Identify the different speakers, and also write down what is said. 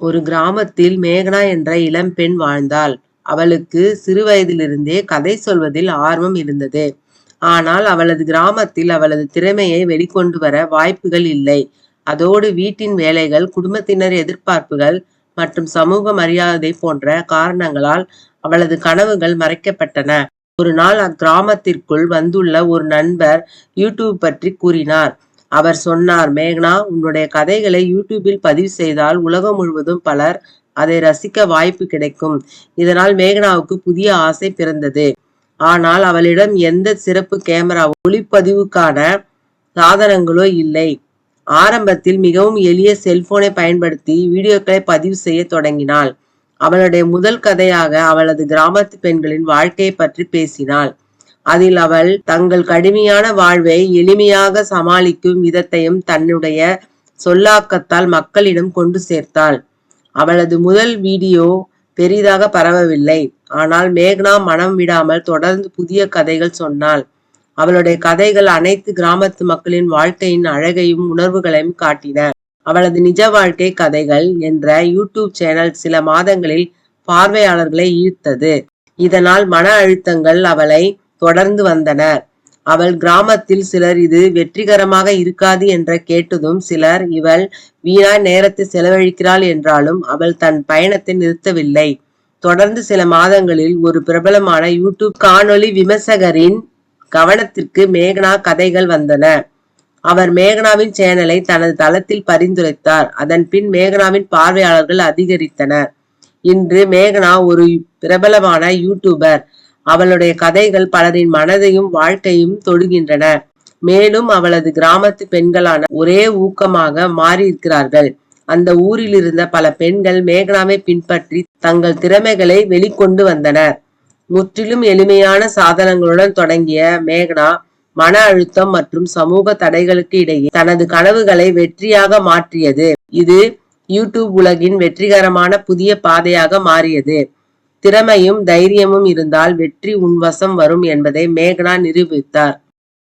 Speaker 1: ஒரு கிராமத்தில் மேகனா என்ற இளம்பெண் வாழ்ந்தாள். அவளுக்கு சிறுவயதிலிருந்தே கதை சொல்வதில் ஆர்வம் இருந்தது. ஆனால் அவளது கிராமத்தில் அவளது திறமையை வெளிக்கொண்டு வர வாய்ப்புகள் இல்லை. அதோடு வீட்டின் வேலைகள், குடும்பத்தினர் எதிர்பார்ப்புகள் மற்றும் சமூக மரியாதை போன்ற காரணங்களால் அவளது கனவுகள் மறைக்கப்பட்டன. ஒரு நாள் அக்கிராமத்திற்குள் வந்துள்ள ஒரு நண்பர் யூடியூப் பற்றி கூறினார். அவர் சொன்னார் மேகனா உன்னுடைய கதைகளை யூடியூபில் பதிவு செய்தால் உலகம் முழுவதும் பலர் அதை ரசிக்க வாய்ப்பு கிடைக்கும். இதனால் மேகனாவுக்கு புதிய ஆசை பிறந்தது. ஆனால் அவளிடம் எந்த சிறப்பு கேமரா ஒளிப்பதிவுக்கான சாதனங்களோ இல்லை. ஆரம்பத்தில் மிகவும் எளிய செல்போனை பயன்படுத்தி வீடியோக்களை பதிவு செய்ய தொடங்கினாள். அவளுடைய முதல் கதையாக அவளது கிராமத்து பெண்களின் வாழ்க்கையை பற்றி பேசினாள். அதில் அவள் தங்கள் கடுமையான வாழ்வை எளிமையாக சமாளிக்கும் விதத்தையும் தன்னுடைய சொல்லாக்கத்தால் மக்களிடம் கொண்டு சேர்த்தாள். அவளது முதல் வீடியோ பெரிதாக பரவவில்லை. ஆனால் மேக்னா மனம் விடாமல் தொடர்ந்து புதிய கதைகள் சொன்னாள். அவளுடைய கதைகள் அனைத்து கிராமத்து மக்களின் வாழ்க்கையின் அழகையும் உணர்வுகளையும் காட்டின. அவளது நிஜ வாழ்க்கை கதைகள் என்ற யூடியூப் சேனல் சில மாதங்களில் பார்வையாளர்களை ஈர்த்தது. இதனால் மன அழுத்தங்கள் அவளை தொடர்ந்து வந்தனர். அவள் கிராமத்தில் சிலர் இது வெற்றிகரமாக இருக்காது என்ற கேட்டதும் சிலர் இவள் வீணாய் நேரத்தை செலவழிக்கிறாள் என்றாலும் அவள் தன் பயணத்தை நிறுத்தவில்லை. தொடர்ந்து சில மாதங்களில் ஒரு பிரபலமான யூடியூப் காணொளி விமர்சகரின் கவனத்திற்கு மேகனா கதைகள் வந்தன. அவர் மேகனாவின் சேனலை தனது தளத்தில் பரிந்துரைத்தார். அதன் பின் மேகனாவின் பார்வையாளர்கள் அதிகரித்தனர். இன்று மேகனா ஒரு பிரபலமான யூடியூபர். அவளுடைய கதைகள் பலரின் மனதையும் வாழ்க்கையும் தொடுகின்றன. மேலும் அவளது கிராமத்து பெண்களான ஒரே ஊக்கமாக மாறியிருக்கிறார்கள். அந்த ஊரில் இருந்த பல பெண்கள் மேகனாவை பின்பற்றி தங்கள் திறமைகளை வெளிக்கொண்டு வந்தனர். முற்றிலும் எளிமையான சாதனங்களுடன் தொடங்கிய மேகனா மன அழுத்தம் மற்றும் சமூக தடைகளுக்கு இடையே தனது கனவுகளை வெற்றியாக மாற்றியது. இது யூடியூப் உலகின் வெற்றிகரமான புதிய பாதையாக மாறியது. திறமையும் தைரியமும் இருந்தால் வெற்றி உன்வசம் வரும் என்பதை மேகனா நிரூபித்தார்.